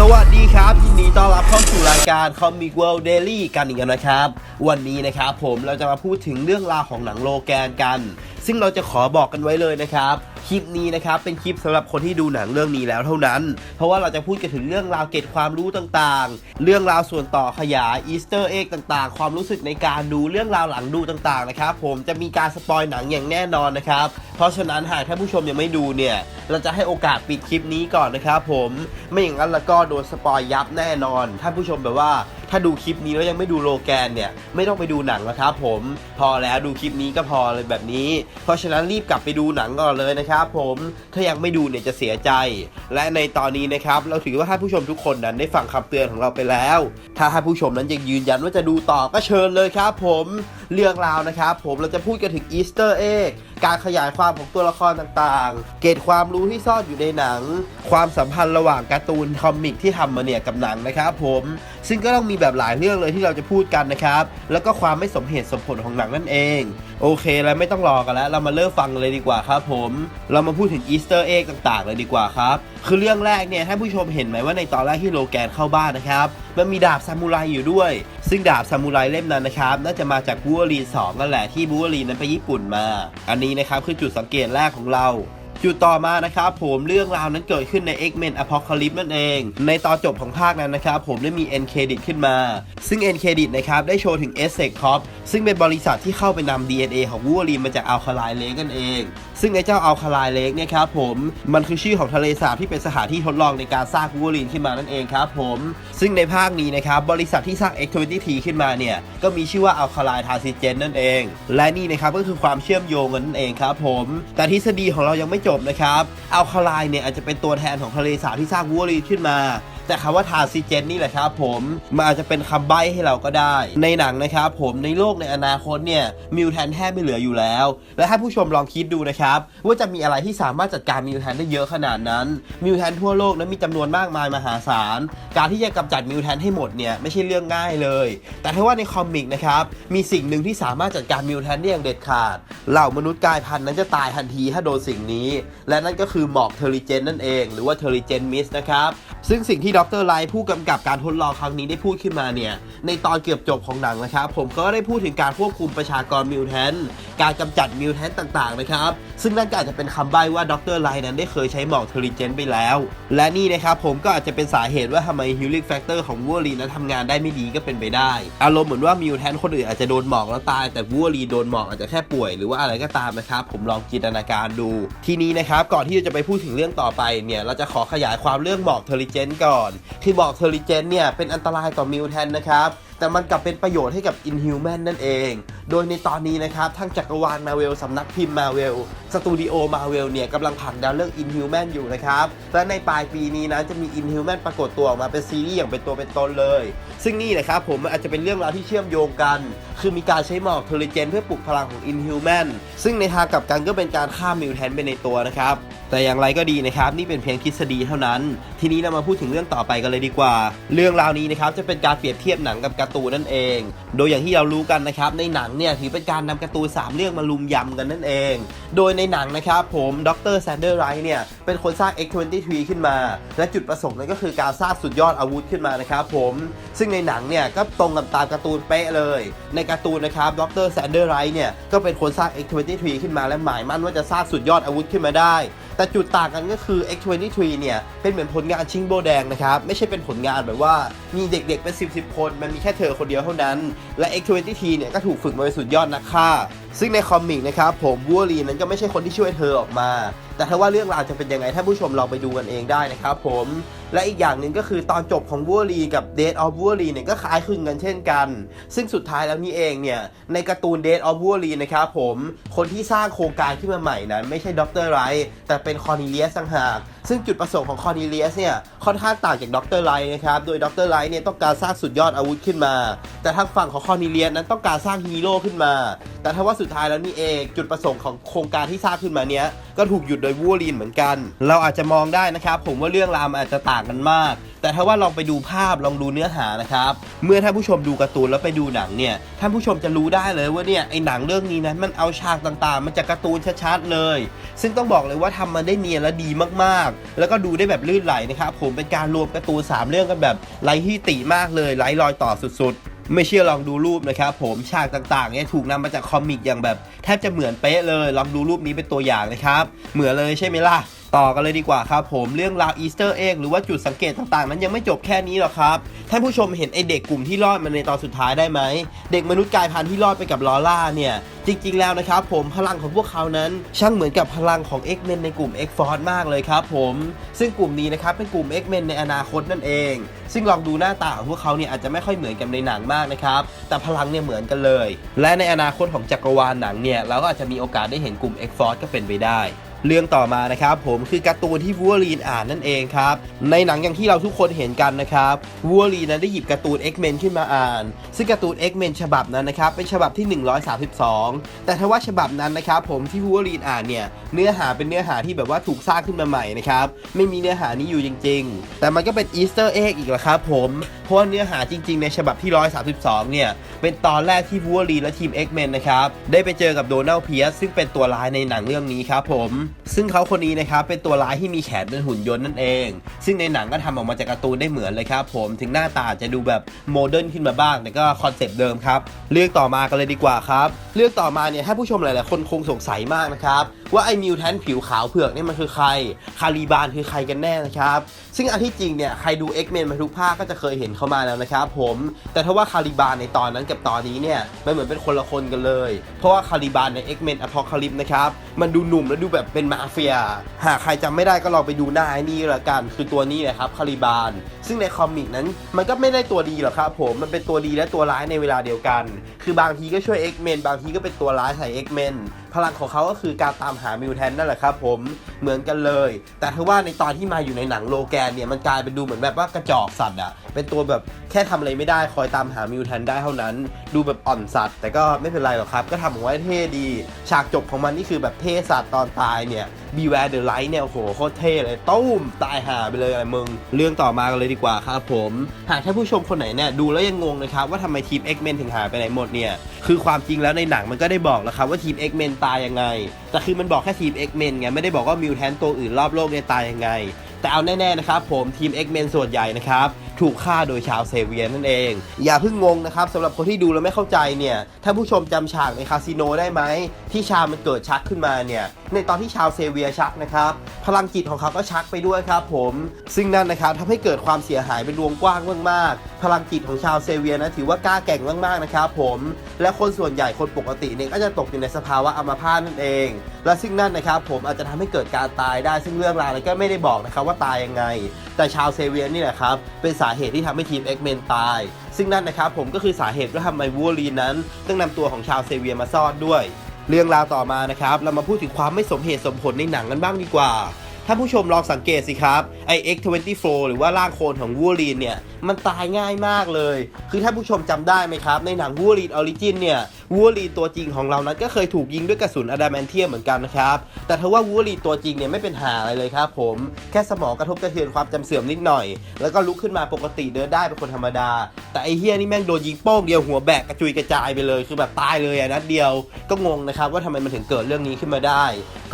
สวัสดีครับยินดีต้อนรับเข้าสู่รายการ Comic World Daily กันอีกแล้วนะครับ วันนี้นะครับผมเราจะมาพูดถึงเรื่องราวของหนังโลแกนกัน ซึ่งเราจะขอบอกกันไว้เลยนะครับ คลิปนี้นะครับเป็นคลิปสำหรับคนที่ดูหนังเรื่องนี้แล้วเท่านั้น เพราะว่าเราจะพูดกันถึงเรื่องราวเก็ดความรู้ต่างๆ เรื่องราวส่วนต่อขยายอีสเตอร์เอ็กต่างๆ ความรู้สึกในการดูเรื่องราวหลังดูต่างๆนะครับผมจะมีการสปอยหนังอย่างแน่นอนนะครับ เพราะฉะนั้นหากท่านผู้ชมยังไม่ดูเนี่ยเราจะให้โอกาสปิดคลิปนี้ก่อนนะครับผมไม่อย่างนั้นแล้วก็โดนสปอยยับแน่นอนท่านผู้ชมแบบว่า ถ้าดูคลิปนี้แล้วยังไม่ดูโลแกนเนี่ยไม่ต้องไปดูหนังแล้วครับผมพอแล้วดูคลิปนี้ก็พอเลยแบบนี้ เพราะฉะนั้นรีบกลับไปดูหนังก่อนเลยนะครับผมถ้ายังไม่ดูเนี่ยจะเสียใจ และในตอนนี้นะครับเราถือว่าท่านผู้ชมทุกคนนั้นได้ฟังคำเตือนของเราไปแล้ว ถ้าท่านผู้ชมนั้นยังยืนยันว่าจะดูต่อก็เชิญเลยครับผม เรื่องราวนะครับ ผมเราจะพูดกันถึงอีสเตอร์เอ็กการขยายความของตัวละครต่างๆ เกร็ดความรู้ที่ซ่อนอยู่ในหนัง ความสัมพันธ์ระหว่างการ์ตูนคอมิกที่ทำมาเนี่ยกับหนังนะครับผมซึ่งก็ต้องมีแบบหลายเรื่องเลยที่เราจะพูดกันนะครับ แล้วก็ความไม่สมเหตุสมผลของหนังนั่นเอง โอเคแล้วไม่ต้องรอกันแล้ว เรามาเริ่มฟังเลยดีกว่าครับผม เรามาพูดถึงอีสเตอร์เอ็กต่างๆ เลยดีกว่าครับคือเรื่องแรกเนี่ยท่านผู้ชมเห็นไหมว่าในตอนแรกที่โลแกนเข้าบ้านนะครับ มันมีดาบซามูไรอยู่ด้วย ซึ่งดาบซามูไรเล่มนั้นนะครับ น่าจะมาจากบูวารีสองนั่นแหละที่บูวารีนั้นไปญี่ปุ่นมา อันนี้นะครับคือจุดสังเกตแรกของเรา จุดต่อมานะครับผมเรื่องราวนั้นเกิดขึ้นใน X-Men Apocalypse นั่นเอง ในตอนจบของภาคนั้นนะครับผมได้มี End Credit ขึ้นมา ซึ่ง End Credit นะครับได้โชว์ถึง s s e c Corp ซึ่งเป็นบริษัทที่เข้าไปนำ DNA ของวู l รีมาจากอัลคาไลเลกกันเอง ซึ่งไอ้เจ้าอัลคาไลเลกเนี่ยครับผมมันคือชื่อของทะเลสาบที่เป็นสถานที่ทดลองในการสร้างวู l รีนขึ้นมานั่นเองครับผมซึ่งในภาคนี้นะครับบริษัทที่สร้าง X23 ขึ้นมาเนี่ยก็มีชื่อว่าอัลคาไลทาซิเจนนั่นเอง และนี่นะครับก็คือความเชื่อมโยงกันนั่นเองครับผมแต่ทฤษฎีของเรายังไม่จจบนะครับอัลคาไลน์เนี่ยอาจจะเป็นตัวแทนของทะเลสาบที่สร้างวู l รีขึ้นมา แต่คำว่าทาซิเจนนี่แหละครับผมมันอาจจะเป็นคำใบ้ให้เราก็ได้ ในหนังนะครับผมในโลกในอนาคตเนี่ยมิวแทนแทบไม่เหลืออยู่แล้ว และให้ผู้ชมลองคิดดูนะครับว่าจะมีอะไรที่สามารถจัดการมิวแทนได้เยอะขนาดนั้นมิวแทนทั่วโลกนั้นมีจำนวนมากมายมหาศาลการที่จะกำจัดมิวแทนให้หมดเนี่ยไม่ใช่เรื่องง่ายเลย แต่ถ้าว่าในคอมิกนะครับมีสิ่งหนึ่งที่สามารถจัดการมิวแทนได้อย่างเด็ดขาดเหล่ามนุษย์กายพันธุ์นั้นจะตายทันทีถ้าโดนสิ่งนี้ และนั่นก็คือหมอกเทอริเจนนั่นเอง หรือว่าเทอริเจนมิสนะครับซึ่งสิ่งที่ดรไลท์ผู้กำกับการทดลองครั้งนี้ได้พูดขึ้นมาเนี่ย ในตอนเกือบจบของหนังนะครับ ผมก็ได้พูดถึงการควบคุมประชากรมิวแทนการกำจัดมิวแทนต่างๆนะครับ ซึ่งนั่นก็อาจจะเป็นคำใบ้ว่าดรไลท์นั้นได้เคยใช้หมอกเทอริเจนไปแล้ว และนี่นะครับผมก็อาจจะเป็นสาเหตุว่าทำไมฮิลลิ่งแฟกเตอร์ของวัวลีนั้นทำงานได้ไม่ดีก็เป็นไปได้ อารมณ์เหมือนว่ามิวแทนคนอื่นอาจจะโดนหมอกแล้วตาย แต่วัวลีโดนหมอกอาจจะแค่ป่วย หรือว่าอะไรก็ตามนะครับผมลองจินตนาการดู ทีนี้นะครับก่อนที่จะไปพูดถึงเรื่องต่อไปเนี่ยเราจะขอขยายความเรื่องหมอกเทอริเจนก่อนคือบอกเทอริเจนเนี่ยเป็นอันตรายต่อมิวแทนนะครับ แต่มันกลับเป็นประโยชน์ให้กับ Inhuman นั่นเอง โดยในตอนนี้นะครับทางจักรวาลมาเวลสำนักพิมพ์มาเวลสตูดิโอมาเวลเนี่ยกำลังผลักดันเรื่อง Inhuman อยู่นะครับ และในปลายปีนี้นะจะมี Inhuman ปรากฏตัวออกมาเป็นซีรีส์อย่างเป็นตัวเป็นตนเลย ซึ่งนี่นะครับผมอาจจะเป็นเรื่องราวที่เชื่อมโยงกัน คือมีการใช้หมอกเทอริเจนเพื่อปลุกพลังของ Inhuman ซึ่งในทางกลับกันก็เป็นการฆ่ามิวแทนไปในตัวนะครับแต่อย่างไรก็ดีนะครับนี่เป็นเพียงทฤษฎีเท่านั้น ทีนี้เรามาพูดถึงเรื่องต่อไปกันเลยดีกว่า เรื่องราวนี้นะครับจะเป็นการเปรียบเทียบหนังกับการตูนนั่นเอง โดยอย่างที่เรารู้กันนะครับในหนังเนี่ยถือเป็นการนำการ์ตูนสามเรื่องมาลุมยำกันนั่นเอง โดยในหนังนะครับผมดรแซนเดอร์ไรท์เนี่ยเป็นคนสร้าง X23 ขึ้นมา และจุดประสงค์นั้นก็คือการสร้างสุดยอดอาวุธขึ้นมานะครับผมซึ่งในหนังเนี่ยก็ตรงกับตามการ์ตูนเป๊ะเลย ในการ์ตูนนะครับดรแซนเดอร์ไรท์เนี่ยก็เป็นคนสร้าง X23 ขึ้นมาและหมายมั่นว่าจะสร้างสุดยอดอาวุธขึ้นมาได้ แต่จุดต่างกันก็คือ X23 เนี่ยเป็นเหมือนผลงานชิงโบแดงนะครับไม่ใช่เป็นผลงานแบบว่ามีเด็กๆเป็น 10 10 คน มันมีแค่เธอคนเดียวเท่านั้น และ X23 เนี่ยก็ถูกฝึกมาเป็นสุดยอดนักฆ่าซึ่งในคอมิกนะครับผมวัวลีนั้นก็ไม่ใช่คนที่ช่วยเธอออกมา แต่ถ้าว่าเรื่องราวจะเป็นยังไงท่านผู้ชมลองไปดูกันเองได้นะครับผมและอีกอย่างหนึ่งก็คือตอนจบของวัวลีกับ Dead of w a r l y เนี่ยก็คล้ายคลึงกันเช่นกัน ซึ่งสุดท้ายแล้วนี่เองเนี่ยในการ์ตูน Dead of w a r l y นะครับผมคนที่สร้างโครงการขึ้นมาใหม่นั้นไม่ใช่ด็อกเตอร์ไรท์แต่เป็นคอร์นิเลียสต่างหาก ซึ่งจุดประสงค์ของคอร์นิเลียสเนี่ยค่อนข้างต่างจากดรไลท์นะครับโดยดรไลท์เนี่ยต้องการสร้างสุดยอดอาวุธขึ้นมา แต่ทางฝั่งของคอร์นิเลียสนั้นต้องการสร้างฮีโร่ขึ้นมา แต่ถ้าว่าสุดท้ายแล้วนี่เองจุดประสงค์ของโครงการที่สร้างขึ้นมาเนี้ยก็ถูกหยุดโดยวูลีนเหมือนกัน เราอาจจะมองได้นะครับ ผมว่าเรื่องราวมันอาจจะต่างกันมาก แต่ถ้าว่าลองไปดูภาพลองดูเนื้อหานะครับเมื่อท่านผู้ชมดูการ์ตูนแล้วไปดูหนังเนี่ยท่านผู้ชมจะรู้ได้เลยว่าเนี่ยไอหนังเรื่องนี้นั้นมันเอาฉากต่างๆ มันจากการ์ตูนชัดๆเลย ซึ่งต้องบอกเลยว่าทำมันได้เนียนและดีมากๆแล้วก็ดูได้แบบลื่นไหลนะครับผมเป็นการรวมการ์ตูนสามเรื่องกันแบบไร้ที่ติมากเลยไร้รอยต่อสุดๆ ไม่เชื่อลองดูรูปนะครับผมฉากต่างๆเนี่ยถูกนำมาจากคอมิกอย่างแบบแทบจะเหมือนเป๊ะเลยลองดูรูปนี้เป็นตัวอย่างนะครับเหมือนเลยใช่ไหมล่ะต่อกันเลยดีกว่าครับผมเรื่องราวอีสเตอร์เอ็กหรือว่าจุดสังเกตต่างๆนั้นยังไม่จบแค่นี้หรอกครับ ท่านผู้ชมเห็นไอเด็กกลุ่มที่รอดมาในตอนสุดท้ายได้ไหม เด็กมนุษย์กายพันธุ์ที่รอดไปกับลอร่าเนี่ย จริงๆแล้วนะครับผมพลังของพวกเขานั้น ช่างเหมือนกับพลังของ X-Men ในกลุ่ม X-Force มากเลยครับผมซึ่งกลุ่มนี้นะครับเป็นกลุ่ม X-Men ในอนาคตนั่นเอง ซึ่งลองดูหน้าตาของพวกเขาเนี่ยอาจจะไม่ค่อยเหมือนกันในหนังมากนะครับแต่พลังเนี่ยเหมือนกันเลย และในอนาคตของจักรวาลหนังเนี่ยเราก็อาจจะมีโอกาสได้เห็นกลุ่ม X-Force ก็เป็นไปได้ เรื่องต่อมานะครับผมคือการ์ตูนที่วูวลีนอ่านนั่นเองครับ ในหนังอย่างที่เราทุกคนเห็นกันนะครับวูวลีนนั้นได้หยิบการ์ตูน X-Men ขึ้นมาอ่าน ซึ่งการ์ตูน X-Men ฉบับนั้นนะครับเป็นฉบับที่ 132 แต่ถ้าว่าฉบับนั้นนะครับผมที่วูวลีนอ่านเนี่ยเนื้อหาเป็นเนื้อหาที่แบบว่าถูกสร้างขึ้นมาใหม่นะครับไม่มีเนื้อหานี้อยู่จริง ๆ แต่มันก็เป็นอีสเตอร์เอ็กอีกแล้วครับผม เพราะเนื้อหาจริง ๆ ในฉบับที่ 132 เนี่ย เป็นตอนแรกที่วูวลีและทีม X-Men นะครับ ได้ไปเจอกับโดนัลด์เพียสซึ่งเป็นตัวร้ายในหนังเรื่องนี้ครับผม ซึ่งเขาคนนี้นะครับ เป็นตัวร้ายที่มีแขนเป็นหุ่นยนต์นั่นเอง ซึ่งในหนังก็ทำออกมาจากการ์ตูนได้เหมือนเลยครับผมถึงหน้าตาจะดูแบบโมเดิร์นขึ้นมาบ้างแต่ก็คอนเซปต์เดิมครับเรื่องต่อมากันเลยดีกว่าครับเรื่องต่อมาเนี่ยถ้าผู้ชมหลายๆคนคงสงสัยมากนะครับว่าไอ้มิวแทนผิวขาวเผือกนี่มันคือใคร คารีบานคือใครกันแน่นะครับ ซึ่งอันที่จริงเนี่ยใครดู X-Men มาทุกภาคก็จะเคยเห็นเข้ามาแล้วนะครับผม แต่ถ้าว่าคาริบานในตอนนั้นกับตอนนี้เนี่ยมันเหมือนเป็นคนละคนกันเลย เพราะว่าคาริบานใน X-Men Apocalypse นะครับ มันดูหนุ่มและดูแบบเป็นมาเฟีย หากใครจำไม่ได้ก็ลองไปดูหน้าไอ้นี่ละกัน คือตัวนี้เลยครับคาริบาน ซึ่งในคอมิกนั้นมันก็ไม่ได้ตัวดีหรอกครับผมมันเป็นตัวดีและตัวร้ายในเวลาเดียวกัน คือบางทีก็ช่วย X-Men บางทีก็เป็นตัวร้ายใส่ X-Men พลังของเขาก็คือการตามหามิวแทนนั่นแหละครับผมเหมือนกันเลย แต่ถ้าว่าในตอนที่มาอยู่ในหนังโลแกนเนี่ยมันกลายเป็นดูเหมือนแบบว่ากระจอกสัตว์อะเป็นตัวแบบแค่ทำอะไรไม่ได้คอยตามหามิวแทนได้เท่านั้น ดูแบบอ่อนสัตว์ แต่ก็ไม่เป็นไรหรอกครับ ก็ทำออกได้เท่ดี ฉากจบของมันนี่คือแบบเทสัตว์ตอนตายเนี่ย Beware the Light เนี่ยโอ้โหโคตรเท่เลยตุ้มตายหาไปเลยอะไรมึง เรื่องต่อมากันเลยดีกว่าครับผม หากท่านผู้ชมคนไหนเนี่ยดูแล้วยังงงนะครับว่าทำไมทีม X-Men ถึงหายไปไหนหมดเนี่ย คือความจริงแล้วในหนังมันก็ได้บอกแล้วครับว่าทีม X-Men ตายยังไง แต่คือมันบอกแค่ทีม X-Men ไงไม่ได้บอกว่ามิวแทนตัวอื่นรอบโลกเนี่ยตายยังไง แต่เอาแน่ๆนะครับผมทีม X-Men ส่วนใหญ่นะครับ ถูกฆ่าโดยชาวเซเวียนนั่นเอง อย่าเพิ่งงงนะครับสำหรับคนที่ดูแล้วไม่เข้าใจเนี่ยถ้าผู้ชมจำฉากในคาสิโนได้ไหมที่ชามันเกิดชักขึ้นมาเนี่ยในตอนที่ชาวเซเวียชักนะครับพลังจิตของเขาก็ชักไปด้วยครับผมซึ่งนั่นนะครับทำให้เกิดความเสียหายเป็นวงกว้างมากๆพลังจิตของชาวเซเวียนะถือว่ากล้าแกร่งมากๆนะครับผมและคนส่วนใหญ่คนปกติเนี่ยก็จะตกอยู่ในสภาวะอัมพาตนั่นเอง และซึ่งนั่นนะครับผมอาจจะทำให้เกิดการตายได้ซึ่งเรื่องราวเนี่ยก็ไม่ได้บอกนะครับว่าตายยังไง แต่ชาวเซเวียนนี่แหละครับเป็นสาาเหตุที่ทำให้ทีม X-Men ตาย ซึ่งนั่นนะครับผมก็คือสาเหตุว่าทำไมวูลีนนั้นต้องนำตัวของชาวเซเวียมาซ่อนด้วย เรื่องราวต่อมานะครับ เรามาพูดถึงความไม่สมเหตุสมผลในหนังกันบ้างดีกว่า ถ้าผู้ชมลองสังเกตสิครับไอ X24 หรือว่าร่างโคลนของวูลีนเนี่ย มันตายง่ายมากเลย คือถ้าผู้ชมจำได้ไหมครับ ในหนังวูลีนออริจินเนี่ยวูลีนตัวจริงของเรานั้นก็เคยถูกยิงด้วยกระสุนอะดามนเทียมเหมือนกันนะครับ แต่ถ้าว่าวูลีนตัวจริงเนี่ยไม่เป็นหาอะไรเลยครับผม แค่สมองกระทบกระเทือนความจำเสื่อมนิดหน่อย แล้วก็ลุกขึ้นมาปกติเดินได้เป็นคนธรรมดา แต่ไอเฮียนี่แม่งโดนยิงโป้งเดียวหัวแบกกระจุยกระจายไปเลย คือแบบตายเลยอะนัดเดียว ก็งงนะครับว่าทำไมมันถึงเกิดเรื่องนี้ขึ้นมาได้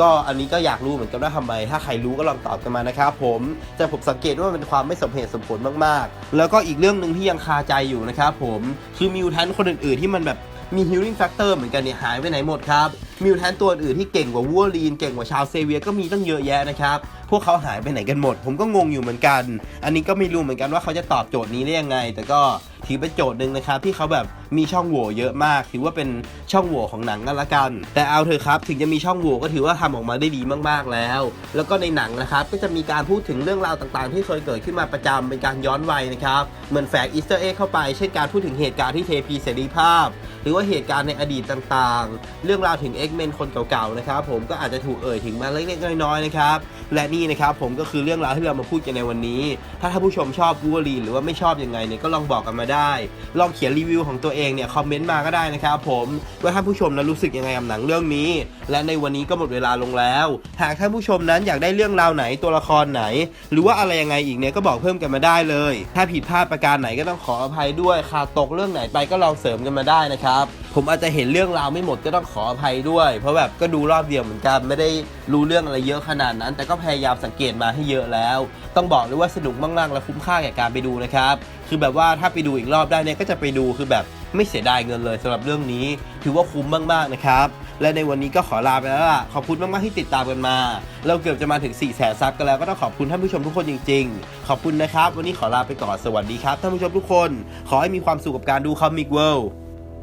ก็อันนี้ก็อยากรู้เหมือนกันว่าทำไมถ้าใครรู้ก็ลองตอบกันมานะครับผมแต่ผมสังเกตว่ามันเป็นความไม่สมเหตุสมผลมากๆ แล้วก็อีกเรื่องหนึ่งที่ยังคาใจอยู่นะครับผมคือมิวแทนคนอื่นๆที่มันแบบมี healing factor เหมือนกันเนี่ยหายไปไหนหมดครับ มิวแทนตัวอื่นที่เก่งกว่าวูลีนเก่งกว่าชาวเซเวียก็มีตั้งเยอะแยะนะครับ พวกเขาหายไปไหนกันหมด ผมก็งงอยู่เหมือนกัน อันนี้ก็ไม่รู้เหมือนกันว่าเขาจะตอบโจทย์นี้ได้ยังไง แต่ก็ถือเป็นโจทย์หนึ่งนะครับที่เขาแบบ มีช่องโหว่เยอะมาก ถือว่าเป็นช่องโหว่ของหนังกันละกัน แต่เอาเถอะครับ ถึงจะมีช่องโหว่ก็ถือว่าทำออกมาได้ดีมากๆแล้ว แล้วก็ในหนังนะครับก็จะมีการพูดถึงเรื่องราวต่างๆ ที่เคยเกิดขึ้นมาประจำเป็นการย้อนวัยนะครับเหมือนแฝงอีสเตอร์เอ็กเข้าไปเช่นการพูดถึงเหตุการณ์ที่เทพีเสรีภาพ หรือว่าเหตุการณ์ในอดีตต่างๆ เรื่องราวถึง X-Men คนเก่าๆนะครับผมก็อาจจะถูกเอ่ยถึงมาเล็กๆน้อยๆนะครับและนี่นะครับผมก็คือเรื่องราวที่เรามาพูดกันในวันนี้ ถ้าท่านผู้ชมชอบวูวลีหรือว่าไม่ชอบยังไงเนี่ยก็ลองบอกกันมาได้ ลองเขียนรีวิวของตัวเอองเนี่ยคอมเมนต์มาก็ได้นะครับผมว่าท่านผู้ชมนั้นรู้สึกยังไงกับหนังเรื่องนี้ และในวันนี้ก็หมดเวลาลงแล้ว หากท่านผู้ชมนั้นอยากได้เรื่องราวไหนตัวละครไหน หรือว่าอะไรยังไงอีกเนี่ยก็บอกเพิ่มกันมาได้เลย ถ้าผิดพลาดประการไหนก็ต้องขออภัยด้วยขาดตกเรื่องไหนไปก็ลองเสริมกันมาได้นะครับ ผมอาจจะเห็นเรื่องราวไม่หมดก็ต้องขออภัยด้วย เพราะแบบก็ดูรอบเดียวเหมือนกันไม่ได้รู้เรื่องอะไรเยอะขนาดนั้น แต่ก็พยายามสังเกตมาให้เยอะแล้ว ต้องบอกเลยว่าสนุกมากๆและคุ้มค่าแก่การไปดูนะครับคือแบบว่าถ้าไปดูอีกรอบได้เนี่ยก็จะไปดูคือแบบไม่เสียดายเงินเลยสำหรับเรื่องนี้ ถือว่าคุ้มมากๆนะครับและในวันนี้ก็ขอลาไปแล้วล่ะขอบคุณมากๆที่ติดตามกันมา เราเกือบจะมาถึง4ี่แสนซับกันแล้วก็ต้องขอบคุณท่านผู้ชมทุกคนจริง ๆ ขอบคุณนะครับ วันนี้ขอลาไปก่อนสวัสดีครับท่านผู้ชมทุกคน ขอให้มีความสุขกับการดูคอมิกเวิลด์